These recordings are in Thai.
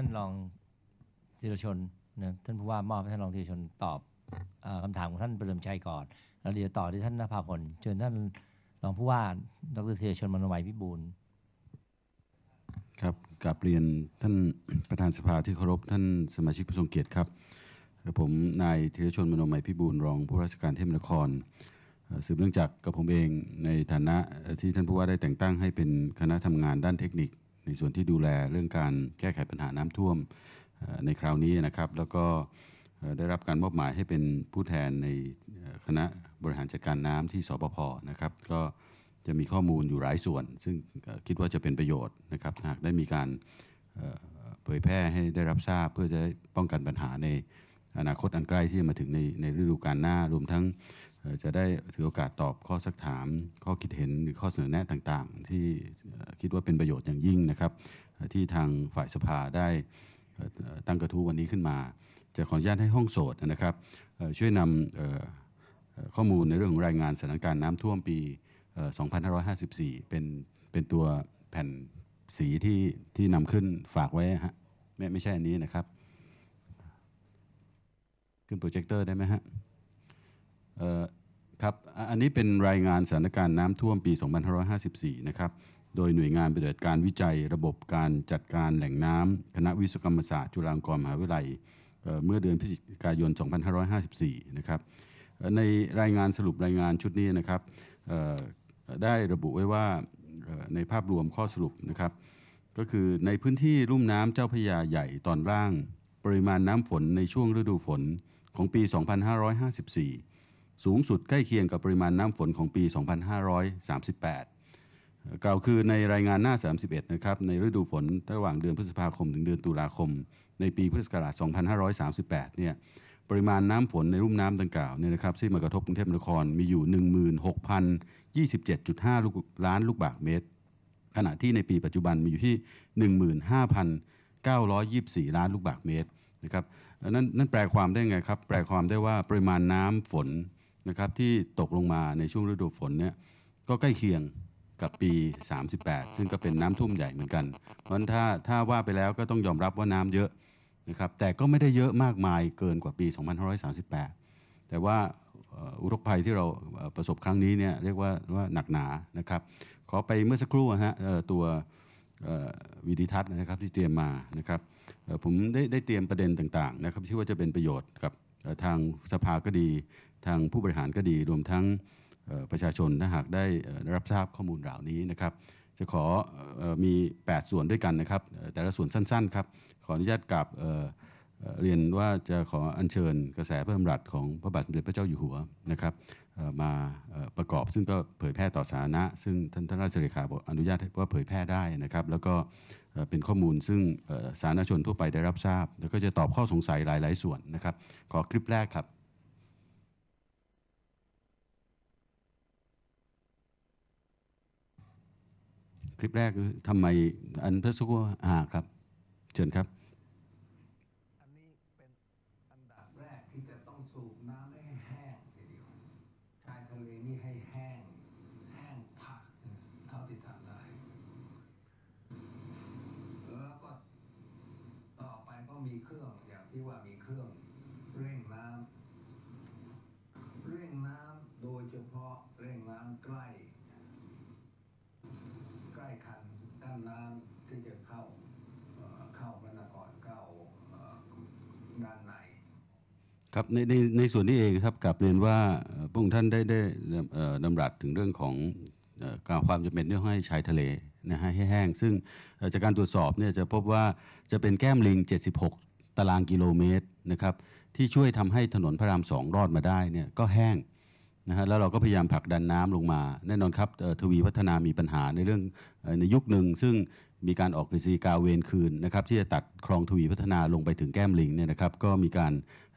ท่านรองธีรชนนะท่านผู้ว่ามอบให้ท่านรองธีรชนตอบออคำถามของท่านประเดิมชัยก่อนแล้วเดี๋ยวต่อที่ท่านนภาพลเชิญท่านรองผู้ว่าดรธีรชนมโนมัยพิบูลครับกลับเรียนท่านประธานสภาที่เคารพท่านสมาชิกผู้ทรงเกียรติครับผมนายธีรชนมโนมัยพิบูลรองผู้ราชการเทพนครสืบเนื่องจากกับผมเองในฐานะที่ท่านผู้ว่าได้แต่งตั้งให้เป็นคณะทำงานด้านเทคนิค ในส่วนที่ดูแลเรื่องการแก้ไขปัญหาน้ำท่วมในคราวนี้นะครับ แล้วก็ได้รับการมอบหมายให้เป็นผู้แทนในคณะบริหารจัดการน้ำที่สปพนะครับ ก็จะมีข้อมูลอยู่หลายส่วน ซึ่งคิดว่าจะเป็นประโยชน์นะครับ หากได้มีการเผยแพร่ให้ได้รับทราบเพื่อจะป้องกันปัญหาในอนาคตอันใกล้ที่จะมาถึงในในฤดูกาลหน้ารวมทั้ง จะได้ถือโอกาสตอบข้อสักถาม ข้อคิดเห็นหรือข้อเสนอแนะต่างๆ ที่คิดว่าเป็นประโยชน์อย่างยิ่งนะครับ ที่ทางฝ่ายสภาได้ตั้งกระทู้วันนี้ขึ้นมา จะขออนุญาตให้ห้องโสดนะครับช่วยนำข้อมูลในเรื่องของรายงานสถานการณ์น้ำท่วมปี 2554 เป็นเป็นตัวแผ่นสีที่ที่นำขึ้นฝากไว้ฮะไม่ไม่ใช่อันนี้นะครับ ขึ้นโปรเจคเตอร์ได้ไหมฮะ ครับ อันนี้เป็นรายงานสถานการณ์น้ำท่วมปี 2554 นะครับ โดยหน่วยงานปฏิบัติการวิจัยระบบการจัดการแหล่งน้ำคณะวิศวกรรมศาสตร์จุฬาลงกรณ์มหาวิทยาลัยเเมื่อเดือนพฤศจิกายน 2554 นะครับ ในรายงานสรุปรายงานชุดนี้นะครับได้ระบุไว้ว่าในภาพรวมข้อสรุปนะครับ ก็คือในพื้นที่ลุ่มน้ำเจ้าพยาใหญ่ตอนล่าง ปริมาณน้ำฝนในช่วงฤดูฝนของปี 2554 สูงสุดใกล้เคียงกับปริมาณน้ำฝนของปี 2538 กล่าวคือในรายงานหน้า 31 นะครับ ในฤดูฝนระหว่างเดือนพฤษภาคมถึงเดือนตุลาคม ในปีพุทธศักราช 2538 เนี่ยปริมาณน้ำฝนในรุ่มน้ำดังกล่าวเนี่ยนะครับที่มากระทบกรุงเทพมหานครมีอยู่ 16,027.5ลูกล้านลูกบาศก์เมตร ขณะที่ในปีปัจจุบันมีอยู่ที่ 15,924 ล้านลูกบาศก์เมตรนะครับนั่นนั่นแปลความได้ไงครับ แปลความได้ว่าปริมาณน้ำฝน นะครับที่ตกลงมาในช่วงฤดูฝนเนี่ยก็ใกล้เคียงกับปี 38 ซึ่งก็เป็นน้ำท่วมใหญ่เหมือนกัน เพราะฉะนั้นถ้าถ้าว่าไปแล้วก็ต้องยอมรับว่าน้ำเยอะนะครับแต่ก็ไม่ได้เยอะมากมายเกินกว่าปี 2538 แต่ว่าอุทกภัยที่เราประสบครั้งนี้เนี่ยเรียกว่าว่าหนักหนานะครับ ขอไปเมื่อสักครู่นะฮะตัววิดีทัศน์นะครับที่เตรียมมานะครับผมได้ได้เตรียมประเด็นต่างๆนะครับที่ว่าจะเป็นประโยชน์กับทางสภาก็ดี ทางผู้บริหารก็ดีรวมทั้งประชาชนถ้าหากได้รับทราบข้อมูลเหล่านี้นะครับ จะขอออมี 8 ส่วนด้วยกันนะครับ แต่ละส่วนสั้นๆครับขออนุญาตกราบเรียนว่าจะขออัญเชิญกระแสพระดำรัสของพระบาทสมเด็จพระเจ้าอยู่หัวนะครับมาประกอบซึ่งก็เผยแพร่ต่อสาธารณะ ซึ่งท่านท่านราชเลขาบอกอนุญาตให้ว่าเผยแพร่ได้นะครับ แล้วก็เป็นข้อมูลซึ่งสาธารณชนทั่วไปได้รับทราบ แล้วก็จะตอบข้อสงสัยหลาย ๆ ส่วนนะครับ ขอคลิปแรกครับ คลิปแรกคือทำไมอันพื่อสักครู่อ่าครับ เชิญครับ อันนี้เป็นอันดับแรกที่จะต้องสูบน้ำให้แห้งทีเดียวชายทะเลนี่ให้แห้ง แห้งผักเท่าที่ทำได้ แล้วก็ต่อไปก็มีเครื่องอย่างที่ว่ามีเครื่องเร่งน้ำเร่งน้ำโดยเฉพาะเร่งน้ำใกล้ ใกล้คั นกั้นน้ำที่จะเข้าเข้าพระนครเข้าด้านในครับในในในส่วนนี้เองครับกลับเรียนว่าพระองค์ท่านได้ได้ดำรัสถึงเรื่องของการความจำเป็นที่องให้ชายทะเลนะฮะให้แห้ง ซึ่งจากการตรวจสอบเนี่ยจะพบว่าจะเป็นแก้มลิง 76 ตารางกิโลเมตรนะครับที่ช่วยทำให้ถนนพระรามสองรอดมาได้เนี่ยก็แห้ง นะฮะแล้วเราก็พยายามผลักดันน้ำลงมา แน่นอนครับทวีพัฒนามีปัญหาในเรื่องในยุคหนึ่งซึ่งมีการออกกฤษฎีกาเวรคืนนะครับที่จะตัดคลองทวีพัฒนาลงไปถึงแก้มลิงเนี่ยนะครับก็มีการ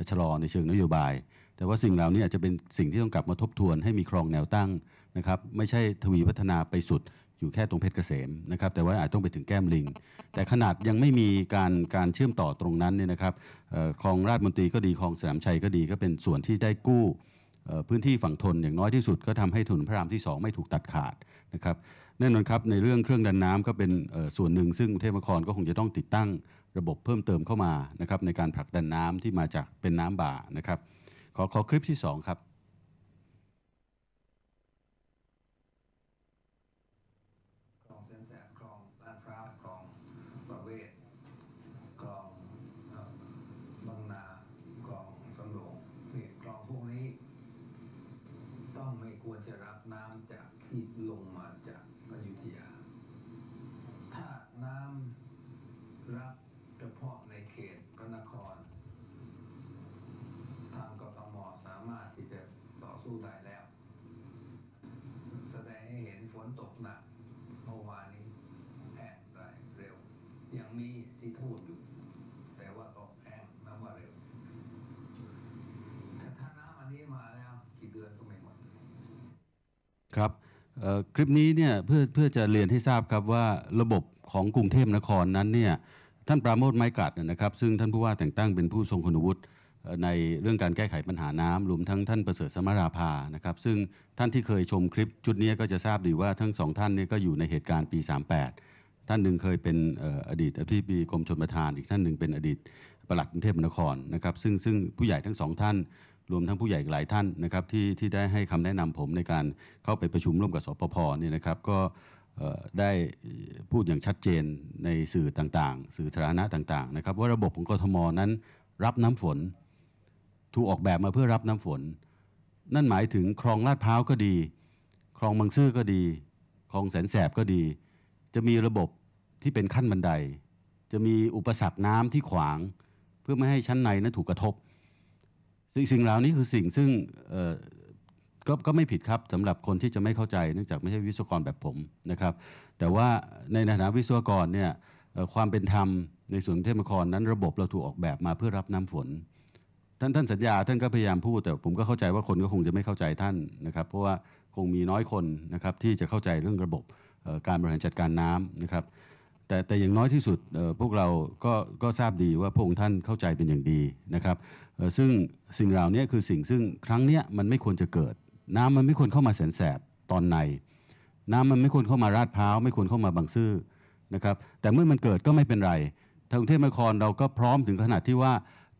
ชะลอในเชิงนโยบาย แต่ว่าสิ่งเหล่านี้อาจจะเป็นสิ่งที่ต้องกลับมาทบทวนให้มีคลองแนวตั้งนะครับไม่ใช่ทวีพัฒนาไปสุดอยู่แค่ตรงเพชรเกษมนะครับแต่ว่าอาจต้องไปถึงแก้มลิง แต่ขนาดยังไม่มีการการเชื่อมต่อตรงนั้นเนี่ยนะครับคลองราชมนตรีก็ดีคลองสนามชัยก็ดีก็เป็นส่วนที่ได้กู้ พื้นที่ฝั่งทนอย่างน้อยที่สุดก็ทำให้ถนนพระรามที่ 2 ไม่ถูกตัดขาดนะครับแน่นอนครับในเรื่องเครื่องดันน้ำก็เป็นส่วนหนึ่ง ซึ่งเทพมครก็คงจะต้องติดตั้งระบบเพิ่มเติมเข้ามานะครับในการผลักดันน้ำที่มาจากเป็นน้ำบ่านะครับขอขอคลิปที่สองครับ คลองเส้นแสบคลองลาดพร้าวคลองประเวศคลองเอ่อบางนาคลองสำโรงนี่คลองพวกนี้ ต้องไม่ควรจะรับ น้ำจากที่ลงมาจากอยุธยา ถ้าน้ำรับเฉพาะในเขตพระนคร ทางกทมสามารถที่จะต่อสู้ได้แล้ว แสดงให้เห็นฝนตกหนักเมื่อวานนี้แห้งได้เร็ว อย่างนี้ที่พูดอยู่ แต่ว่าก็แห้งน้ำว่าเร็ว แต่ถ้าน้ำอันนี้มาแล้ว กี่เดือนก็ไม่หมด ครับคลิปนี้เนี่ยเพื่อเพื่อจะเรียนให้ทราบครับว่าระบบของกรุงเทพนครนั้นเนี่ยท่านปราโมทไม้กัดนะครับซึ่งท่านผู้ว่าแต่งตั้งเป็นผู้ทรงคุณวุฒิในเรื่องการแก้ไขปัญหาน้ำรวมทั้งท่านประเสริฐสมราภานะครับ ซึ่งท่านที่เคยชมคลิปชุดนี้ก็จะทราบดีว่าทั้งสองท่านเนี่ยก็อยู่ในเหตุการณ์ปี 38 ท่านหนึ่งเคยเป็นอดีตอธิบดีกรมชลประทาน อีกท่านหนึ่งเป็นอดีตปลัดกรุงเทพมหานครนะครับซึ่งซึ่งผู้ใหญ่ทั้งสองท่าน รวมทั้งผู้ใหญ่หลายท่านนะครับที่ที่ได้ให้คำแนะนำผมในการเข้าไปประชุมร่วมกับสปพเนี่ยนะครับก็ได้พูดอย่างชัดเจนในสื่อต่างๆ สื่อสาธารณะต่างๆนะครับว่าระบบของกทมนั้น รับน้ำฝน ถูกออกแบบมาเพื่อรับน้ำฝน นั่นหมายถึงคลองลาดพร้าวก็ดี คลองบางซื่อก็ดี คลองแสนแสบก็ดี จะมีระบบที่เป็นขั้นบันได จะมีอุปสรรคน้ำที่ขวาง เพื่อไม่ให้ชั้นในนั้นถูกกระทบ สิ่งสิ่งเหล่านี้คือสิ่งซึ่งก็ก็ไม่ผิดครับสำหรับคนที่จะไม่เข้าใจเนื่องจากไม่ใช่วิศวกรแบบผมนะครับ แต่ว่าในฐานะวิศวกรเนี่ยความเป็นธรรมในส่วนกรุงเทพมหานครนั้นระบบเราถูกออกแบบมาเพื่อรับน้ำฝน ท่านท่านสัญญาท่านก็พยายามพูด แต่ผมก็เข้าใจว่าคนก็คงจะไม่เข้าใจท่านนะครับ เพราะว่าคงมีน้อยคนนะครับที่จะเข้าใจเรื่องระบบการบริหารจัดการน้ำนะครับ แต่แต่อย่างน้อยที่สุดพวกเราก็ก็ทราบดีว่าพระองค์ท่านเข้าใจเป็นอย่างดีนะครับซึ่งสิ่งเหล่านี้คือสิ่งซึ่งครั้งเนี้ยมันไม่ควรจะเกิด น้ำมันไม่ควรเข้ามาแสนแสบตอนใน น้ำมันไม่ควรเข้ามาราดพร้าวไม่ควรเข้ามาบางซื่อนะครับแต่เมื่อมันเกิดก็ไม่เป็นไรทางกรุงเทพมหานครเราก็พร้อมถึงขนาดที่ว่า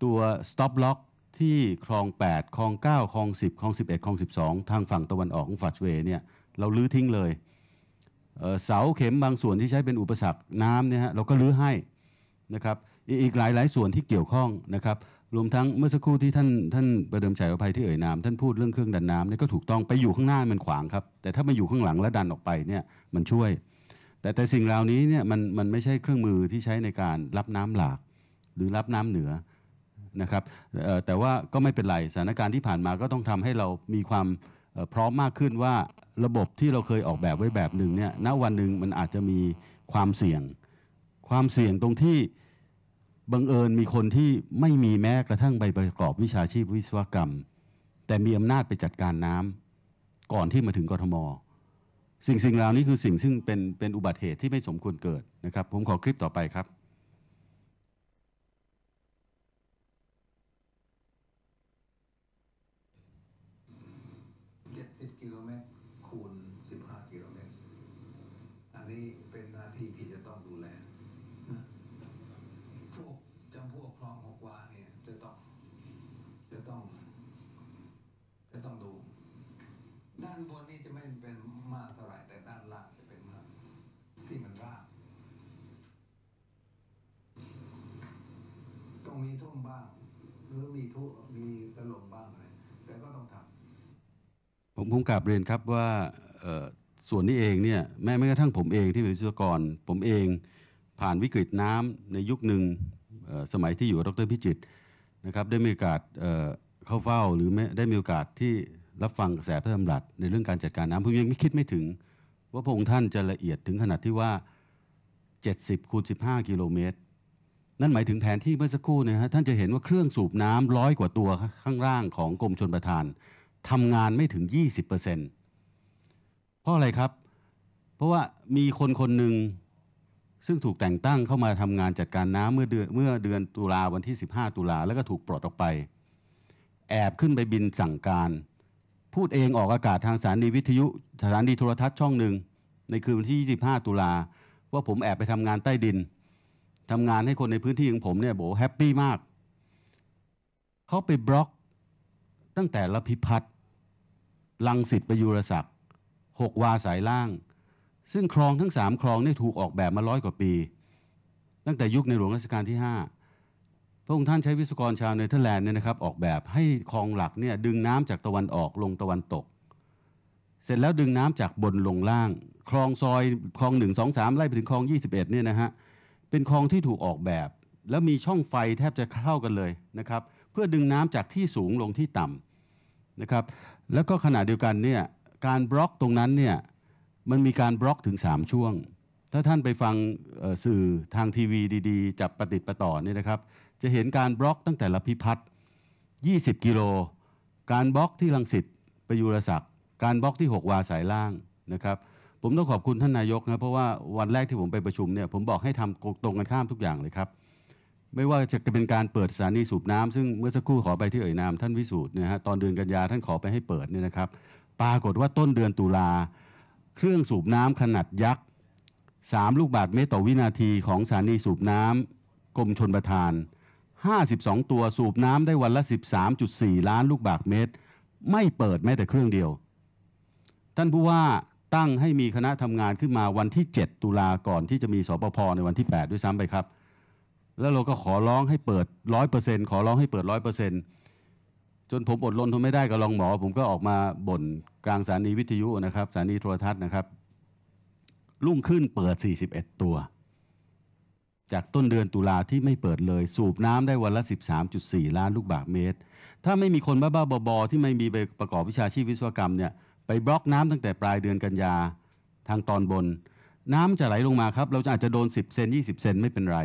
ตัว stop lock ที่คลอง 8 คลอง 9 คลอง 10 คลอง 11 คลอง 12 ทางฝั่งตะวันออกของฟัดเวเนี่ยเราลื้อทิ้งเลย เสาเข็มบางส่วนที่ใช้เป็นอุปสรรคน้ำเนี่ยฮะเราก็รื้อให้นะครับอีกหลายหลายส่วนที่เกี่ยวข้องนะครับรวมทั้งเมื่อสักครู่ที่ท่านท่านประเดิมชัยอภัยที่เอ่ยนามท่านพูดเรื่องเครื่องดันน้ำเนี่ยก็ถูกต้องไปอยู่ข้างหน้ามันขวางครับ แต่ถ้ามาอยู่ข้างหลังแล้วดันออกไปเนี่ยมันช่วย แต่แต่สิ่งเหล่านี้เนี่ยมันมันไม่ใช่เครื่องมือที่ใช้ในการรับน้ำหลาก หรือรับน้ำเหนือนะครับแต่ว่าก็ไม่เป็นไรสถานการณ์ที่ผ่านมาก็ต้องทำให้เรามีความ พร้อมมากขึ้นว่าระบบที่เราเคยออกแบบไว้แบบหนึ่งเนี่ยณวันหนึ่งมันอาจจะมีความเสี่ยง ความเสี่ยงตรงที่บังเอิญมีคนที่ไม่มีแม้กระทั่งใบประกอบวิชาชีพวิศวกรรม แต่มีอำนาจไปจัดการน้ำก่อนที่มาถึงกทม สิ่งสิ่งเหล่านี้คือสิ่งซึ่งเป็นเป็นอุบัติเหตุที่ไม่สมควรเกิดนะครับ ผมขอคลิปต่อไปครับ 70 กิโลเมตร คูณ 15 กิโลเมตร อันนี้เป็นหน้าที่ที่จะต้องดูแลนะพวกจำพวกคลองหกวาเนี่ยจะต้อง จะต้อง จะต้องดู ด้านบ นเป็นมากเท่าไหร่แต่ด้านล่างจะเป็นมากที่มันราบต้องมีท่วมบ้าง หรือมีทุมีสลมบ้างอะไรแต่ก็ต้องทำผมผมกลับเรียนครับว่าส่วนนี้เองเนี่ยแม้แม้กระทั่งผมเองที่เป็นวิศวกร ผมเองผ่านวิกฤตน้ำในยุคหนึ่งสมัยที่อยู่กับดรพิจิตรนะครับได้มีโอกาสเอ่อเข้าเฝ้าหรือไม่ได้มีโอกาสที่ รับฟังกระแสพระดำรัสในเรื่องการจัดการน้ำผมยังไม่คิดไม่ถึง ว่าพระองค์ท่านจะละเอียดถึงขนาดที่ว่า 70คูณ15 กิโลเมตร นั่นหมายถึงแผนที่เมื่อสักครู่เนยฮะท่านจะเห็นว่าเครื่องสูบน้ำร้อยกว่าตัวข้างล่างของกรมชนประทานทำงานไม่ถึง 20%เพราะอะไรครับ เพราะว่ามีคนคนหนึ่งซึ่งถูกแต่งตั้งเข้ามาทำงานจัดการน้ำเมื่อเดือนเมื่อเดือนตุลาวันที่ 15 ตุลาแล้วก็ถูกปลดออกไป แอบขึ้นไปบินสั่งการ พูดเองออกอากาศทางสถานีวิทยุสถานีโทรทัศน์ช่องหนึ่งในคืนวันที่ 25 ตุลาว่าผมแอบไปทำงานใต้ดินทำงานให้คนในพื้นที่ของผมเนี่ยบอกแฮปปี้มากเขาไปบล็อกตั้งแต่ละพิพัฒน์ลังสิตประยุรศักดิ์หกวาสายล่าง ซึ่งคลองทั้งสามคลองเนี่ยถูกออกแบบมาร้อยกว่าปี ตั้งแต่ยุคในหลวงรัชกาลที่5พ ระองค์ท่านใช้วิศวกรชาวเนเธอร์แลนด์เนี่ยนะครับออกแบบให้คลองหลักเนี่ยดึงน้ำจากตะวันออกลงตะวันตก เสร็จแล้วดึงน้ำจากบนลงล่าง คลองซอยคลองหนึ่งสองสามไล่ไปถึงคลอง 21เนี่ยนะฮะเป็นคลองที่ถูกออกแบบ แล้วมีช่องไฟแทบจะเข้ากันเลยนะครับเพื่อดึงน้ำจากที่สูงลงที่ต่ำนะครับแล้วก็ขณะเดียวกันเนี่ยการบล็อกตรงนั้นเนี่ยมันมีการบล็อกถึง 3 ช่วง ถ้าท่านไปฟังสื่อทางทีวีดี ๆ จับประติดประต่อเนี่ยนะครับ จะเห็นการบล็อกตั้งแต่ละพิพัฒน์20 กิโล การบล็อกที่ลังสิตประยุรศักดิ์การบล็อกที่ 6 วาสายล่างนะครับผมต้องขอบคุณท่านนายกนะเพราะว่าวันแรกที่ผมไปประชุมเนี่ยผมบอกให้ทำตรงกันข้ามทุกอย่างเลยครับ ไม่ว่าจะเป็นการเปิดสถานีสูบน้ำซึ่งเมื่อสักครู่ขอไปที่เอ่ยนามท่านวิสูตรเนี่ยฮะตอนเดือนกันยาท่านขอไปให้เปิดเนี่ยนะครับ ปรากฏว่าต้นเดือนตุลาเครื่องสูบน้ำขนาดยักษ์3ลูกบาศก์เมตรต่อวินาทีของสถานีสูบน้ำกรมชนประทาน 52 ตัวสูบน้ำได้วันละ 13.4 ล้านลูกบาศก์เมตร ไม่เปิดแม้แต่เครื่องเดียว ท่านผู้ว่าตั้งให้มีคณะทำงานขึ้นมาวันที่ 7 ตุลาก่อนที่จะมีสปภในวันที่ 8 ด้วยซ้ำไปครับ แล้วเราก็ขอร้องให้เปิดร้อยเปอร์เซ็นขอร้องให้เปิดร้อยเปอร์เซ็นจนผมอดรนทนไม่ได้กับรองหมอ ผมก็ออกมาบ่นกลางสถานีวิทยุนะครับสถานีโทรทัศน์นะครับ รุ่งขึ้นเปิด 41 ตัว จากต้นเดือนตุลาที่ไม่เปิดเลย สูบน้ำได้วันละ 13.4 ล้านลูกบาศก์เมตร ถ้าไม่มีคนบ้าๆบอๆที่ไม่มีไปประกอบวิชาชีพวิศวกรรมเนี่ยไปบล็อกน้ำตั้งแต่ปลายเดือนกันยาทางตอนบน น้ำจะไหลลงมาครับ เราจะอาจจะโดน 10 เซน 20 เซนไม่เป็นไร